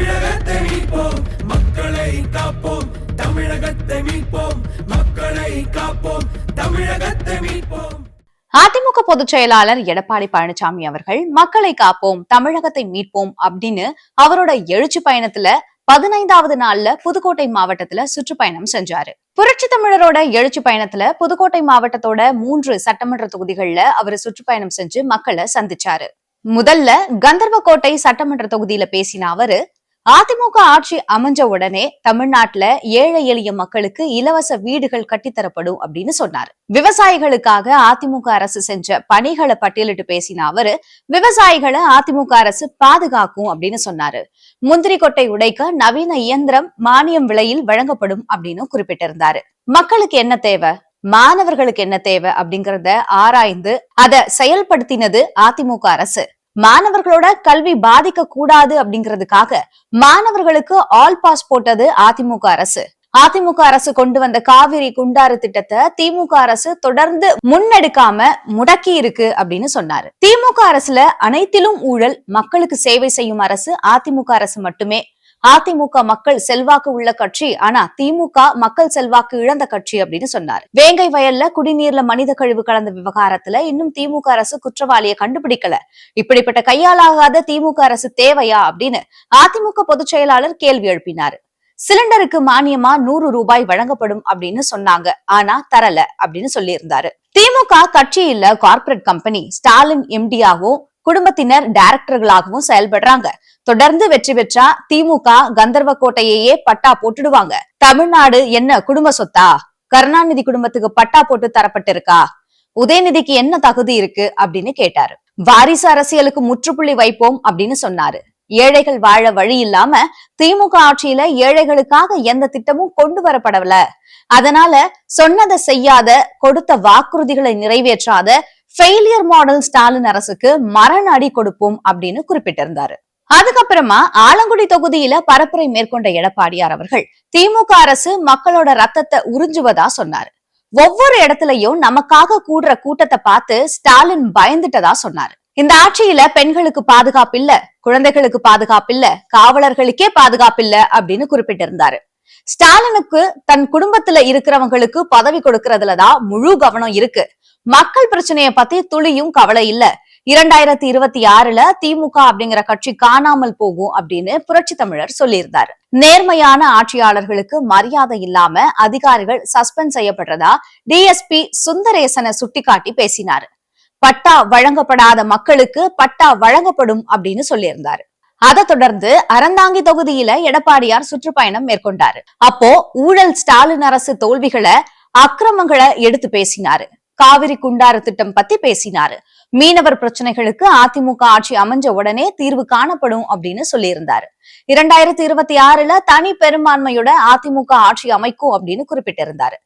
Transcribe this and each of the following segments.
தமிழகத்தை மீட்போம். மக்களை காப்போம். தமிழகத்தை மீட்போம். மக்களை காப்போம். தமிழகத்தை மீட்போம். அதிமுக பொதுச் செயலாளர் எடப்பாடி பழனிசாமி அவர்கள் மக்களை காப்போம். தமிழகத்தை மீட்போம். அப்படின்னு அவரோட எழுச்சி பயணத்துல பதினைந்தாவது நாள்ல புதுக்கோட்டை மாவட்டத்துல சுற்றுப்பயணம் செஞ்சாரு. புரட்சி தமிழரோட எழுச்சி பயணத்துல புதுக்கோட்டை மாவட்டத்தோட மூன்று சட்டமன்ற தொகுதிகள்ல அவர் சுற்றுப்பயணம் செஞ்சு மக்களை சந்திச்சாரு. முதல்ல கந்தர்வக்கோட்டை சட்டமன்ற தொகுதியில பேசின அவரு அதிமுக ஆட்சி அமைஞ்ச உடனே தமிழ்நாட்டுல ஏழை எளிய மக்களுக்கு இலவச வீடுகள் கட்டித்தரப்படும் அப்படின்னு சொன்னாரு. விவசாயிகளுக்காக அதிமுக அரசு செஞ்ச பணிகளை பட்டியலிட்டு பேசின அவரு விவசாயிகளை அதிமுக அரசு பாதுகாக்கும் அப்படின்னு சொன்னாரு. முந்திரி கொட்டை உடைக்க நவீன இயந்திரம் மானியம் விலையில் வழங்கப்படும் அப்படின்னு குறிப்பிட்டிருந்தாரு. மக்களுக்கு என்ன தேவை? மாணவர்களுக்கு என்ன தேவை அப்படிங்கறத ஆராய்ந்து அதை செயல்படுத்தினது அதிமுக அரசு. மாணவர்களோட கல்வி பாதிக்க கூடாது அப்படிங்கிறதுக்காக மாணவர்களுக்கு ஆல் பாஸ் போட்டது அதிமுக அரசு. அதிமுக அரசு கொண்டு வந்த காவிரி குண்டாறு திட்டத்தை திமுக அரசு தொடர்ந்து முன்னெடுக்காம முடக்கி இருக்கு அப்படின்னு சொன்னாரு. திமுக அரசுல அனைத்திலும் ஊழல் மக்களுக்கு சேவை செய்யும் அரசு அதிமுக அரசு மட்டுமே. அதிமுக மக்கள் செல்வாக்கு உள்ள கட்சி ஆனா திமுக மக்கள் செல்வாக்கு இழந்த கட்சி அப்படின்னு சொன்னார். வேங்கை வயல்ல குடிநீர்ல மனித கழிவு கலந்த விவகாரத்துல இன்னும் திமுக அரசு குற்றவாளியை கண்டுபிடிக்கல. இப்படிப்பட்ட கையாலாகாத திமுக அரசு தேவையா அப்படின்னு அதிமுக பொதுச் செயலாளர் கேள்வி எழுப்பினார். சிலிண்டருக்கு மானியமா நூறு ரூபாய் வழங்கப்படும் அப்படின்னு சொன்னாங்க. ஆனா தரல அப்படின்னு சொல்லியிருந்தாரு. திமுக கட்சி இல்ல கார்ப்பரேட் கம்பெனி ஸ்டாலின் எம்டியாகவும் குடும்பத்தினர் டைரக்டர்களாகவும் செயல்படுறாங்க. தொடர்ந்து வெற்றி பெற்றா திமுக கந்தர்வ கோட்டையையே பட்டா போட்டுடுவாங்க. தமிழ்நாடு என்ன குடும்ப சொத்தா? கருணாநிதி குடும்பத்துக்கு பட்டா போட்டு தரப்பட்டிருக்கா? உதயநிதிக்கு என்ன தகுதி இருக்கு? அப்படின்னு கேட்டாரு. வாரிசு அரசியலுக்கு முற்றுப்புள்ளி வைப்போம் அப்படின்னு சொன்னாரு. ஏழைகள் வாழ வழி இல்லாம திமுக ஆட்சியில ஏழைகளுக்காக எந்த திட்டமும் கொண்டு வரப்படல அதனால சொன்னதை செய்யாத கொடுத்த வாக்குறுதிகளை நிறைவேற்றாத ஃபெயிலியர் மாடல் ஸ்டாலின் அரசுக்கு மரண அடி கொடுப்போம் அப்படின்னு குறிப்பிட்டிருந்தாரு. அதுக்கப்புறமா ஆலங்குடி தொகுதியில பரப்புரை மேற்கொண்ட எடப்பாடியார் அவர்கள் திமுக அரசு மக்களோட ரத்தத்தை உறிஞ்சுவதா சொன்னாரு. ஒவ்வொரு இடத்துலயும் நமக்காக கூடுற கூட்டத்தை பார்த்து ஸ்டாலின் பயந்துட்டதா சொன்னாரு. இந்த ஆட்சியில பெண்களுக்கு பாதுகாப்பு இல்ல குழந்தைகளுக்கு பாதுகாப்பு இல்ல காவலர்களுக்கே பாதுகாப்பு இல்ல அப்படின்னு குறிப்பிட்டிருந்தாரு. ஸ்டாலினுக்கு தன் குடும்பத்துல இருக்கிறவங்களுக்கு பதவி கொடுக்கறதுலதான் முழு கவனம் இருக்கு. மக்கள் பிரச்சனைய பத்தி துளியும் கவலை இல்ல. இரண்டாயிரத்தி இருபத்தி ஆறுல திமுக அப்படிங்கிற கட்சி காணாமல் போகும் அப்படின்னு புரட்சி தமிழர் சொல்லியிருந்தாரு. நேர்மையான ஆட்சியாளர்களுக்கு மரியாதை இல்லாம அதிகாரிகள் சஸ்பெண்ட் செய்யப்படுறதா டிஎஸ்பி சுந்தரேசனை சுட்டிக்காட்டி பேசினாரு. பட்டா வழங்கப்படாத மக்களுக்கு பட்டா வழங்கப்படும் அப்படின்னு சொல்லியிருந்தாரு. அதை தொடர்ந்து அறந்தாங்கி தொகுதியில எடப்பாடியார் சுற்றுப்பயணம் மேற்கொண்டாரு. அப்போ ஊழல் ஸ்டாலின் அரசு தோல்விகளை அக்கிரமங்களை எடுத்து பேசினாரு. காவிரி குண்டாறு திட்டம் பத்தி பேசினாரு. மீனவர் பிரச்சனைகளுக்கு அதிமுக ஆட்சி அமைஞ்ச உடனே தீர்வு காணப்படும் அப்படின்னு சொல்லியிருந்தாரு. இரண்டாயிரத்தி இருபத்தி ஆறுல தனி பெரும்பான்மையோட அதிமுக ஆட்சி அமைக்கும் அப்படின்னு குறிப்பிட்டிருந்தாரு.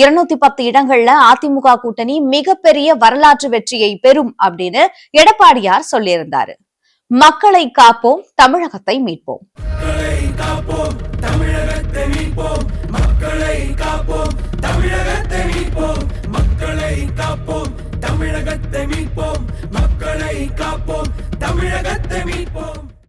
இருநூத்தி பத்து இடங்கள்ல அதிமுக கூட்டணி மிகப்பெரிய வரலாற்று வெற்றியை பெறும் அப்படின்னு எடப்பாடியார் சொல்லியிருந்தாரு. மக்களை காப்போம் தமிழகத்தை மீட்போம். தமிழகத்தை மீட்போம். மக்களை காப்போம் தமிழகத்தை